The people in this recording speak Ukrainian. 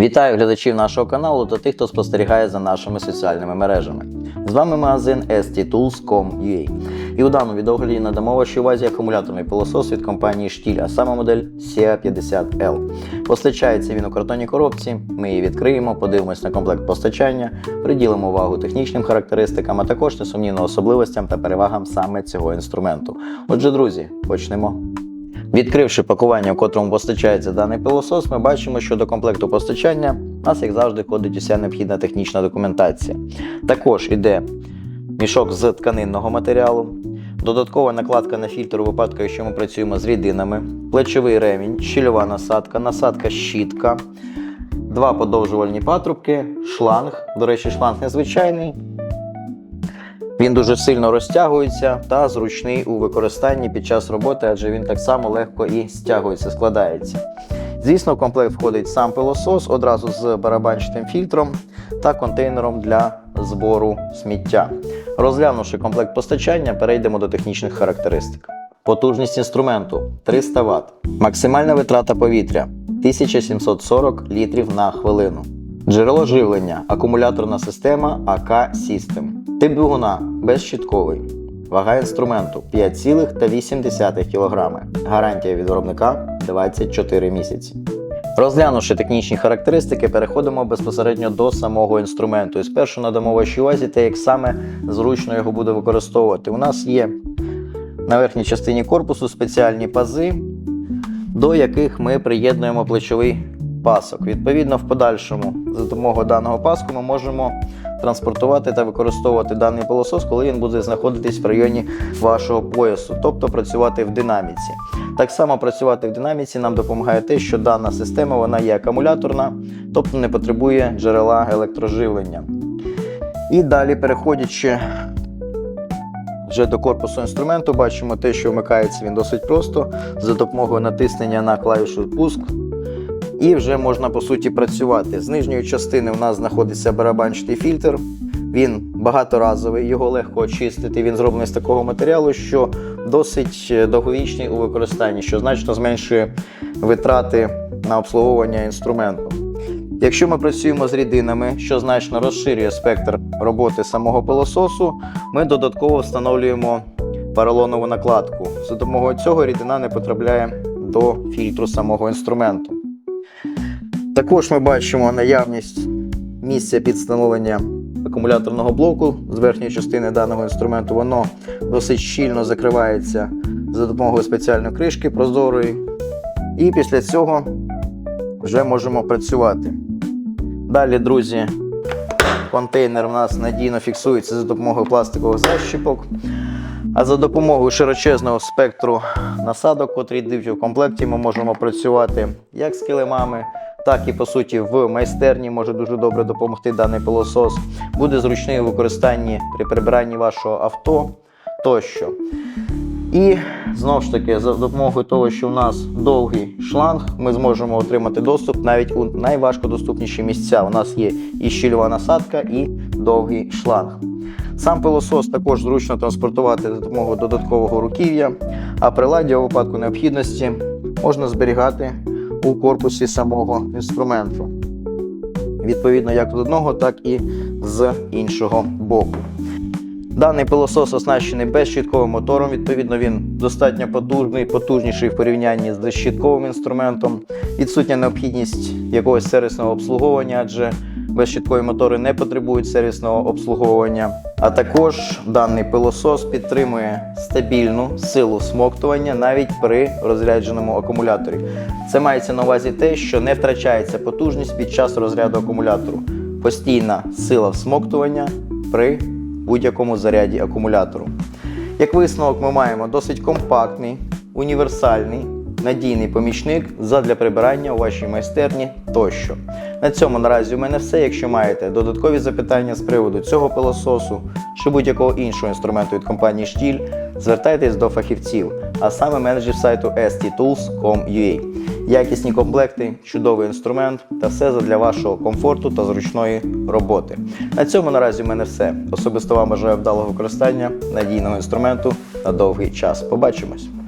Вітаю глядачів нашого каналу та тих, хто спостерігає за нашими соціальними мережами. З вами магазин sttools.com.ua і у даному відеогляді надамо вашій увазі акумуляторний пилосос від компанії Штіль, а саме модель SEA 50L. Постачається він у картонній коробці. Ми її відкриємо, подивимось на комплект постачання, приділимо увагу технічним характеристикам, а також несумнівно особливостям та перевагам саме цього інструменту. Отже, друзі, почнемо. Відкривши пакування, в котрому постачається даний пилосос, ми бачимо, що до комплекту постачання у нас, як завжди, входить уся необхідна технічна документація. Також іде мішок з тканинного матеріалу, додаткова накладка на фільтр у випадку, якщо ми працюємо з рідинами, плечовий ремінь, щільова насадка, насадка щітка, два подовжувальні патрубки, шланг. До речі, шланг незвичайний. Він дуже сильно розтягується та зручний у використанні під час роботи, адже він так само легко і стягується, складається. Звісно, в комплект входить сам пилосос одразу з барабанчатим фільтром та контейнером для збору сміття. Розглянувши комплект постачання, перейдемо до технічних характеристик. Потужність інструменту 300 Вт. Максимальна витрата повітря 1740 літрів на хвилину. Джерело живлення акумуляторна система АК System. Тип двигуна безщітковий. Вага інструменту 5,8 кг. Гарантія від виробника 24 місяці. Розглянувши технічні характеристики, переходимо безпосередньо до самого інструменту. І спершу надамо вашій увазі те, як саме зручно його буде використовувати. У нас є на верхній частині корпусу спеціальні пази, до яких ми приєднуємо плечовий пасок. Відповідно, в подальшому, за допомогою даного паску, ми можемо транспортувати та використовувати даний пилосос, коли він буде знаходитись в районі вашого поясу, тобто працювати в динаміці. Так само працювати в динаміці нам допомагає те, що дана система вона є акумуляторна, тобто не потребує джерела електроживлення. І далі, переходячи вже до корпусу інструменту, бачимо те, що вмикається він досить просто за допомогою натиснення на клавішу пуск. І вже можна по суті працювати. З нижньої частини у нас знаходиться барабанчатий фільтр. Він багаторазовий, його легко очистити. Він зроблений з такого матеріалу, що досить довговічний у використанні, що значно зменшує витрати на обслуговування інструменту. Якщо ми працюємо з рідинами, що значно розширює спектр роботи самого пилососу, ми додатково встановлюємо поролонову накладку. За допомогою цього рідина не потрапляє до фільтру самого інструменту. Також ми бачимо наявність місця під встановлення акумуляторного блоку з верхньої частини даного інструменту. Воно досить щільно закривається за допомогою спеціальної кришки прозорої. І після цього вже можемо працювати. Далі, друзі, контейнер у нас надійно фіксується за допомогою пластикових защіпок. А за допомогою широчезного спектру насадок, котрі йдуть в комплекті, ми можемо працювати як з килимами, так і по суті в майстерні може дуже добре допомогти даний пилосос. Буде зручний у використанні при прибиранні вашого авто тощо. І знову ж таки, за допомогою того, що у нас довгий шланг, ми зможемо отримати доступ навіть у найважкодоступніші місця. У нас є і щільова насадка, і довгий шланг. Сам пилосос також зручно транспортувати за допомогою додаткового руків'я, а приладдя у випадку необхідності можна зберігати у корпусі самого інструменту. Відповідно, як з одного, так і з іншого боку. Даний пилосос оснащений безщітковим мотором, відповідно, він достатньо потужний, потужніший в порівнянні з щітковим інструментом. Відсутня необхідність якогось сервісного обслуговування, адже безщіткові мотори не потребують сервісного обслуговування. А також даний пилосос підтримує стабільну силу смоктування навіть при розрядженому акумуляторі. Це мається на увазі те, що не втрачається потужність під час розряду акумулятору. Постійна сила всмоктування при будь-якому заряді акумулятору. Як висновок, ми маємо досить компактний, універсальний, надійний помічник задля прибирання у вашій майстерні тощо. На цьому наразі у мене все. Якщо маєте додаткові запитання з приводу цього пилососу чи будь-якого іншого інструменту від компанії Штіль, звертайтесь до фахівців, а саме менеджер сайту sttools.com.ua. Якісні комплекти, чудовий інструмент та все для вашого комфорту та зручної роботи. На цьому наразі у мене все. Особисто вам бажаю вдалого використання надійного інструменту на довгий час. Побачимось!